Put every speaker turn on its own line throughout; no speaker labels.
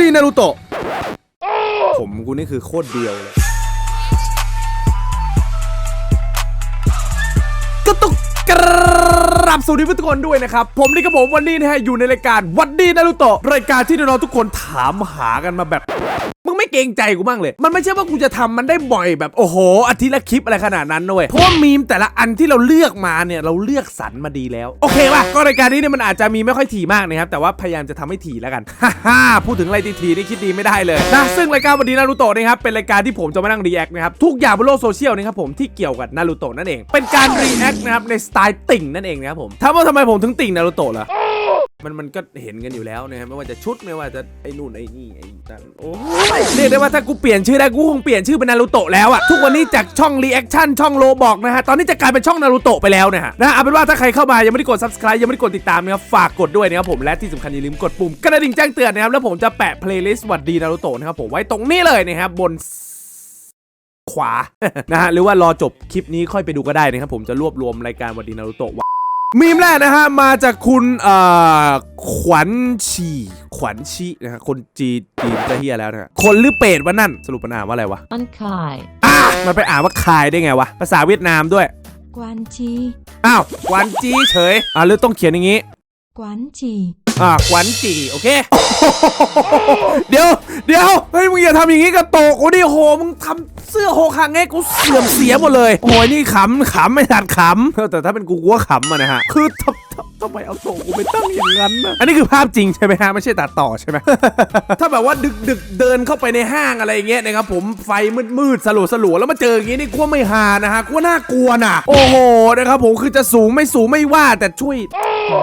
ดีนารูโตะผมกูนี่คือโคตรเดียวเลยก็ต้องกราบสวัสดีทุกคนด้วยนะครับ ผมนี่กับผมวันนี้นะฮะอยู่ในรายการวันดีนารูโตะรายการที่น้องๆทุกคนถามหากันมาแบบ เกรงใจกูบ้างเลย มันไม่ใช่ว่ากูจะทำมันได้บ่อยแบบโอ้โหอาทิตย์ละคลิปอะไรขนาดนั้นด้วยเพราะมีมแต่ละอันที่เราเลือกมาเนี่ยเราเลือกสรรมาดีแล้วโอเคป่ะก็รายการนี้เนี่ยมันอาจจะมีไม่ค่อยถี่มากนะครับแต่ว่าพยายามจะทำให้ถี่แล้วกันฮ่าฮ่าพูดถึงอะไรทีๆนี่คิดดีไม่ได้เลยนะซึ่งรายการวันดีนารูโตะนะครับเป็นรายการที่ผมจะมานั่งรีแอคนะครับทุกอย่างบนโลกโซเชียลนะครับผมที่เกี่ยวกับนารูโตะนั่นเอง เป็นการรีแอคนะครับในสไตล์ติ่งนั่นเองนะครับผมถามว่าทำไมผมถึงติ่งนารูโตะล่ะ มันมันก็เห็นกันอยู่แล้วนะครับไม่ว่าจะชุดไม่ว่าจะไอ้นู่นไอ้นี่ไอ้นั่นโอ้ยเรียกได้ว่าถ้ากูเปลี่ยนชื่อได้กูคงเปลี่ยนชื่อเป็นนารูโตะแล้วอะทุกวันนี้จากช่องรีแอคชั่นช่องโลบอกนะฮะตอนนี้จะกลายเป็นช่องนารูโตะไปแล้วนะฮะนะเอาเป็นว่าถ้าใครเข้ามายังไม่ได้กด subscribe ยังไม่ได้กดติดตามนะครับฝากกดด้วยนะครับผมและที่สำคัญอย่าลืมกดปุ่มกระดิ่งแจ้งเตือนนะครับแล้วผมจะแปะ playlist หวัดดีนารูโตะนะครับผมไว้ตรงนี้เลยนะครับบนขวา นะฮะหรือว่ารอจบคลิปนี้ค่อยไปดูก็ได้นะครับผมจะรวบรวมรายการวัดดีนารูโตะ มีมแรกนะฮะ มาจากคุณเอ่อขวัญชีขวัญชีนะฮะคนจีนจีนจะเฮียแล้วนะฮะคนหรือเป็ดวะนั่น สรุปมันอ่านว่าอะไรวะ
อันคาย
อะมันไปอ่านว่าคายได้ไงวะ ภาษาเวียดนามด้วย
กวนจี
อ้าวขวัญจีเฉยอะหรือต้องเขียนอย่างงี้
กวนจี
อ่าขวัญจีโอเค เดี๋ยว เดี๋ยวเฮ้ยมึงอย่าทำอย่างนี้กับโตกกูดิโหมึงทำเสื้อโฮคังไงกูเสื่อมเสียหมดเลย โอ้ยนี่ขำขำไม่ทันขำเออแต่ถ้าเป็นกูกูก็ขำอะนะฮะ คือทำทำทำไมเอาโตกกูไปตั้งอย่างนั้นนะอันนี้คือภาพจริงใช่ไหมฮะไม่ใช่ตัดต่อใช่ไหม ถ้าแบบว่าดึกดึกๆเดินเข้าไปในห้างอะไรอย่างเงี้ยนะครับผมไฟมืดมืดๆสลัวสลัวๆแล้วมาเจออย่างงี้นี่กลัวไม่ฮานะฮะกลัวน่ากลัวน่ะโอ้โหนะครับผมคือจะสูงไม่สูงไม่ว่าแต่ช่วย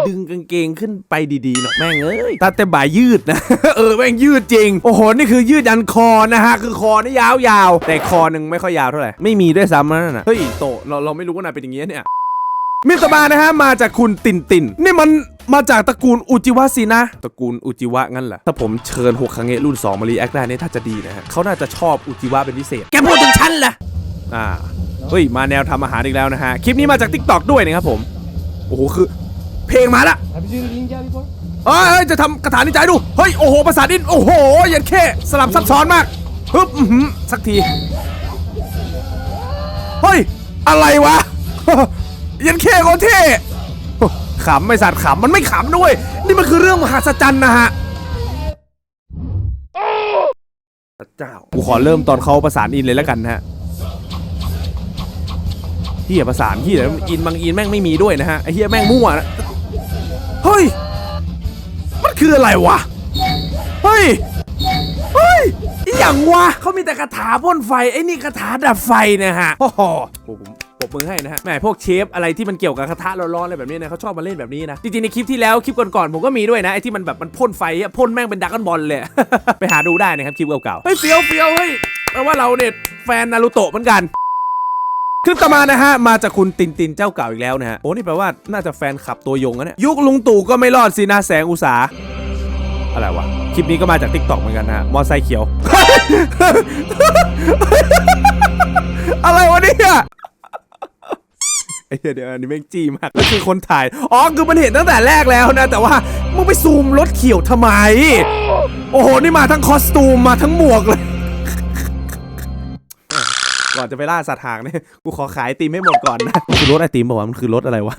ดึงกางเกงขึ้นไปดีๆหน่อยแม่งเอ้ยตาแต่บ่ายยืดนะ เออแม่งยืดจริง โอ้โห นี่คือยืดยันคอนะฮะ คือคอนี่ยาวๆ แต่คอหนึ่งไม่ค่อยยาวเท่าไหร่ ไม่มีด้วยซ้ำนั่นน่ะ เฮ้ยโตเราเราไม่รู้ว่านายเป็นอย่างเงี้ยเนี่ยมิตรบานะฮะมาจากคุณตินตินนี่มันมาจากตระกูลอุจิวะสินะตระกูลอุจิวะงั้นเหรอถ้าผมเชิญหกคังเงะรุ่น 2 มารีแอคได้นี่ถ้าจะดีนะฮะเขาน่าจะชอบอุจิวะเป็นพิเศษ แกพูดถึงฉันเหรออ่าเฮ้ยมาแนวทำอาหารอีกแล้วนะฮะคลิปนี้มาจาก t ิ k t o k ด้วยนะครับผมโอ้โหคือ เพลงมาละเอ้ยจะทำกระถานิจใจดู เฮ้ย โอ้โหภาษาดิน โอ้โหยันเข้สลับซับซ้อนมากฮึบสักที เฮ้ย อะไรวะ ยันเข้โคตรเท่ขำไม่สัตว์ขำมันไม่ขำด้วย นี่มันคือเรื่องมหัศจรรย์นะฮะพระเจ้ากูขอเริ่มตอนเขาประสานอินเลยแล้วกันนะฮะเฮียประสานเฮียอินบางอินแม่งไม่มีด้วยนะฮะไอเฮียแม่งมั่วนะ คืออะไรวะ เฮ้ย เฮ้ยอหย่างวะเขามีแต่คาถาพ่นไฟ ไอ้นี่คาถาดับไฟนะฮะ โอ้โหผมปรบมือให้นะฮะแหมพวกเชฟอะไรที่มันเกี่ยวกับกระทะร้อนๆอะไรแบบนี้นะเขาชอบมาเล่นแบบนี้นะ จริงๆ ในคลิปที่แล้วคลิปก่อนๆผมก็มีด้วยนะไอ้ที่มันแบบมันพ่นไฟอะพ่นแม่งเป็นดักกันบอลเลย ไปหาดูได้นะครับคลิปเก่าๆเฮ้ยเฟี้ยวเฟี้ยวเฮ้ยแปลว่าเราเนี่ยแฟนนารูโตะเหมือนกันคลิปต่อมานะฮะ มาจากคุณตินตินเจ้าเก่าอีกแล้วนะฮะ โอ้นี่แปลว่าน่าจะแฟนขับตัวยงนะเนี่ยยุคลุงตู่ก็ไม่รอดสินะแสงอุตสา อะไรวะ คลิปนี้ก็มาจาก t ิ k t o k เหมือนกันนะฮะมอไซค์เขียว อะไรวะเนี่ยไอ้เหี้ยเดี๋ยวอันนี้แม่งจี้มากก็คือคนถ่าย อ๋อ คือมันเห็นตั้งแต่แรกแล้วนะ แต่ว่ามึงไปซูมรถเขียวทำไม โอ้โห นี่มาทั้งคอสตูม มาทั้งหมวกเลยก่อนจะไปล่าสัตว์หางเนี่ย กูขอขายไอติมให้หมดก่อนนะคือรถไอติมบอกว่าวะมันคือรถอะไรวะ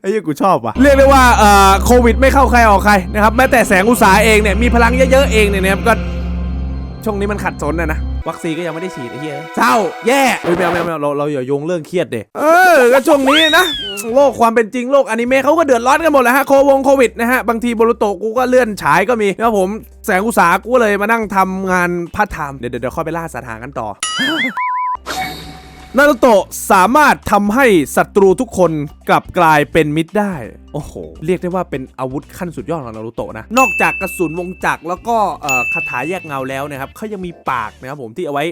ไอ้ยี่กูชอบว่ะ เรียกได้ว่าเอ่อโควิดไม่เข้าใครออกใครนะครับแม้แต่แสงอุตสาหเองเนี่ยมีพลังเยอะๆเองเนี่ยนะครับก็ช่วงนี้มันขัดสนนะนะวัคซีนก็ยังไม่ได้ฉีดไอ้เหี้ยเศร้าแย่เฮ้ยแมวแมวแมวเราเราอย่าโยงเรื่องเครียดเด็เออก็ช่วงนี้นะโลกความเป็นจริงโลกอนิเมะเขาก็เดือดร้อนกันหมดแหล้วฮะโควงโควิดนะฮะบางทีโบรุโตะกูก็เลื่อนฉายก็มีแล้วผมแสงอุตสาหกูเลยมานั่งทำงานพาร์ทไทม์เดี๋ยวเดี๋ยวเดี๋ยวค่อยไปล่าสัตว์หางกันต่อ นารุโตะสามารถทำให้ศัตรูทุกคนกลับกลายเป็นมิตรได้ โอ้โห เรียกได้ว่าเป็นอาวุธขั้นสุดยอดของนารุโตะนะ นอกจากกระสุนวงจักรแล้วก็คาถาแยกเงาแล้วนะครับเขายังมีปากนะครับผมที่เอาไว้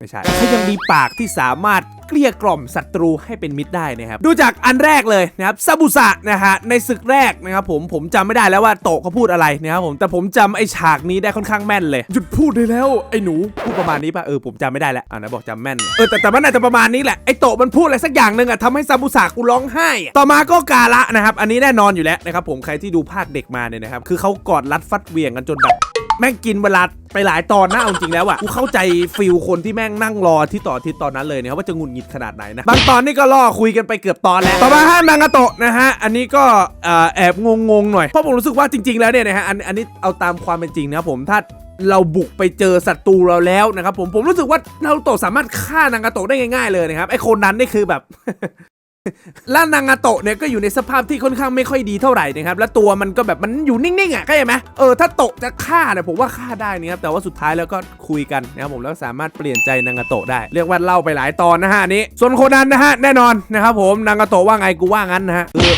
ไม่ใช่เขายังมีปากที่สามารถเกลี้ยกล่อมศัตรูให้เป็นมิตรได้นะครับ ดูจากอันแรกเลยนะครับซาบุสะนะฮะในศึกแรกนะครับผมผมจำไม่ได้แล้วว่าโตะเขาพูดอะไรนะครับผมแต่ผมจำไอ้ฉากนี้ได้ค่อนข้างแม่นเลย หยุดพูดได้แล้วไอ้หนูพูดประมาณนี้ป่ะเออผมจำไม่ได้แล้วอ่านะบอกจำแม่นเออแต่แต่มันอาจจะประมาณนี้แหละไอโตะมันพูดอะไรสักอย่างหนึ่งอะทำให้ซาบุสะกูร้องไห้อะต่อมาก็กาละนะครับ อันนี้แน่นอนอยู่แล้วนะครับผมใครที่ดูภาคเด็กมาเนี่ยนะครับคือเขากอดรัดฟัดเหวียงกันจนแบบแม่งกินเวลาไปหลายตอนนะเอาจริงแล้วอะกูเข้าใจฟิลคนที่แม่งนั่งรอที่ต่อที่ตอนนั้นเลยนะครับว่าจะงุดหงิดขนาดไหนนะ บางตอนนี่ก็ล่อคุยกันไปเกือบตอนแล้ว ต่อมาฮะนางาโตะนะฮะ อันนี้ก็แอบงงๆหน่อย เพราะผมรู้สึกว่าจริง ๆ แล้วเนี่ยนะฮะ อันอันนี้เอาตามความเป็นจริงนะครับผม ถ้า เราบุกไปเจอศัตรูเราแล้วนะครับผมผมรู้สึกว่านารูโตะสามารถฆ่านางาโตะได้ง่ายๆเลยนะครับไอคนนั้นนี่คือแบบ แล้วนางาโตะเนี่ยก็อยู่ในสภาพที่ค่อนข้างไม่ค่อยดีเท่าไหร่นะครับแล้วตัวมันก็แบบมันอยู่นิ่งๆอะเข้าใจไหมเออถ้าโตะจะฆ่าเนี่ยผมว่าฆ่าได้นะครับแต่ว่าสุดท้ายแล้วก็คุยกันนะครับผมแล้วสามารถเปลี่ยนใจนางาโตะได้เรียกว่าเล่าไปหลายตอนนะฮะนี้ ส่วนโคนันนะฮะแน่นอนนะครับผมนางาโตะว่าไงกูว่างั้นนะฮะคือ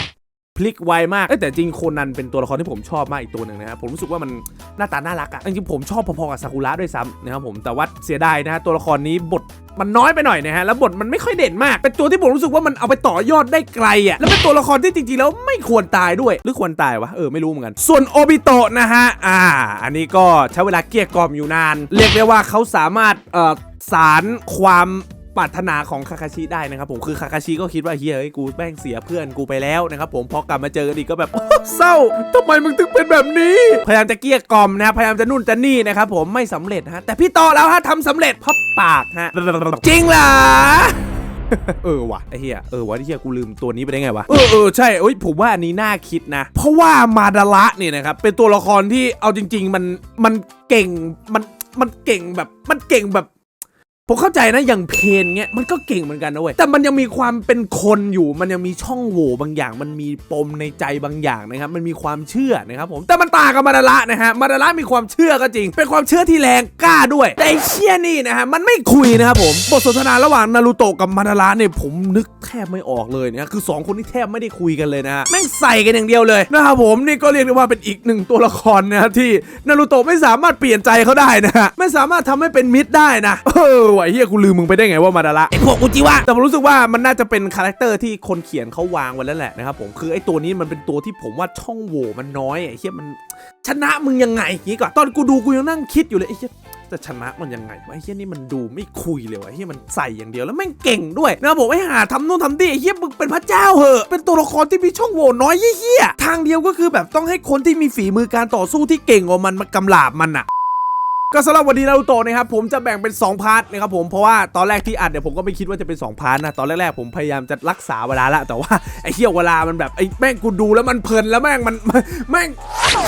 ลิกไวมากเอ้แต่จริงโคนันเป็นตัวละครที่ผมชอบมากอีกตัวหนึ่งนะครับผมรู้สึกว่ามันหน้าตาน่ารักอะจริงผมชอบพอๆกับซากุระด้วยซ้ำนะครับผมแต่ว่าเสียดายนะฮะตัวละครนี้บทมันน้อยไปหน่อยนะฮะแล้วบทมันไม่ค่อยเด่นมาก เป็นตัวที่ผมรู้สึกว่ามันเอาไปต่อยอดได้ไกลอะแล้วเป็นตัวละครที่จริงๆแล้วไม่ควรตายด้วยหรือควรตายวะเออไม่รู้เหมือนกัน ส่วนโอบิโตะนะฮะอ่า อันนี้ก็ใช้เวลาเกลี้ยกล่อมอยู่นาน เรียกได้ว่าเขาสามารถเอ่อสารความ ปรารถนาของคาคาชิได้นะครับผมคือคาคาชิก็คิดว่าเฮ้ยกูแม่งเสียเพื่อนกูไปแล้วนะครับผมพอกลับมาเจอกันอีกก็แบบเศร้าทำไมมึงถึงเป็นแบบนี้ พยายามจะเกลี้ยกล่อมนะครับพยายามจะนู่นจะนี่นะครับผมไม่สำเร็จฮะแต่พี่ต่อแล้วฮะทำสำเร็จเพราะปากฮะจริงเหรอเออว่ะไอ้เฮียเออวะไอ้เฮียกูลืมตัวนี้ไปได้ไงวะเออเออใช่เอ้ยผมว่าอันนี้น่าคิดนะ เพราะว่ามาดาระเนี่ยนะครับเป็นตัวละครที่เอาจริง ๆ มันมันเก่งมันมันเก่งแบบมันเก่งแบบ ผมเข้าใจนะอย่างเพนเงี้ยมันก็เก่งเหมือนกันนะเว้ยแต่มันยังมีความเป็นคนอยู่ มันยังมีช่องโหว่บางอย่าง มันมีปมในใจบางอย่างนะครับมันมีความเชื่อนะครับผมแต่มันต่างกับมาดาระนะฮะมาดาระมีความเชื่อก็จริง เป็นความเชื่อที่แรงกล้าด้วย แต่ไอเชี่ยนี่นะฮะมันไม่คุยนะครับผมบทสนทนาระหว่างนารูโตะกับมาดาระเนี่ยผมนึกแทบไม่ออกเลยนะคือสองคนที่แทบไม่ได้คุยกันเลยนะฮะแม่งใส่กันอย่างเดียวเลยนะครับผมนี่ก็เรียกได้ว่าเป็นอีกหนึ่งตัวละครนะฮะที่นารูโตะไม่สามารถเปลี่ยนใจเขาได้นะฮะไม่สามารถทำให้เป็นมิตรได้นะเออไหวเฮียกูลืมมึงไปได้ไงว่ามาดาระไอพวกกูจิวะแต่ผมรู้สึกว่ามันน่าจะเป็นคาแรคเตอร์ที่คนเขียนเขาวางไว้แล้วแหละนะครับผมคือไอตัวนี้มันเป็นตัวที่ผมว่าช่องโหว่มันน้อยไอเฮียมันชนะมึงยังไงอย่างงี้ก่อนตอนกูดูกูยังนั่งคิดอยู่เลยไอเฮียจะชนะมันยังไงวะไอ้เฮียนี่มันดูไม่คุยเลยวะไอ้เฮียมันใส่อย่างเดียวแล้วแม่งเก่งด้วยนะครับผมไอ้หาทำนู่นทำนี่ไอ้เฮียมึงเป็นพระเจ้าเหอะเป็นตัวละครที่มีช่องโหว่น้อยเฮียๆทางเดียวก็คือแบบต้องให้คนที่มีฝีมือการต่อสู้ที่เก่งกว่ามันมากำลาบมันอะ ก็สำหรับวันนี้นารูโตะนะครับผมจะแบ่งเป็น 2 พาร์ทนะครับผมเพราะว่าตอนแรกที่อัดเนี่ยผมก็ไม่คิดว่าจะเป็น 2 พาร์ทนะตอนแรกๆผมพยายามจะรักษาเวลาละแต่ว่าไอ้เหี้ยเวลามันแบบไอ้แม่งกูดูแล้วมันเพลินแล้วแม่งมันแม่ง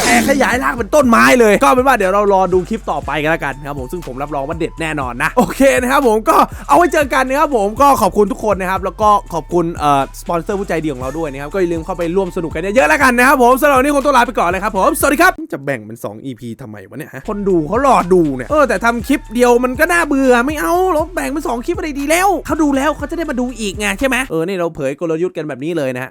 แผ่ขยายรากเป็นต้นไม้เลย ก็เป็นว่าเดี๋ยวเรารอดูคลิปต่อไปกันแล้วกันนะครับผมซึ่งผมรับรองว่าเด็ดแน่นอนนะโอเคนะครับผมก็เอาไว้เจอกันนะครับผมก็ขอบคุณทุกคนนะครับแล้วก็ขอบคุณเอ่อสปอนเซอร์ผู้ใจดีของเราด้วยนะครับก็อย่าลืมเข้าไปร่วมสนุกกันเยอะๆแล้วกันนะครับผมสำหรับวันนี้คงต้องลาไปก่อนเลยครับผมสวัสดีครับจะแบ่งเป็น 2 EP ทำไมวะเนี่ยฮะคนดูเขารอดูเนี่ย เออแต่ทำคลิปเดียวมันก็น่าเบื่อไม่เอาเราแบ่งเป็น2คลิปอะไรดีแล้วเขาดูแล้วเขาจะได้มาดูอีกไงใช่ไหมเออนี่เราเผยกลยุทธ์กันแบบนี้เลยนะฮะ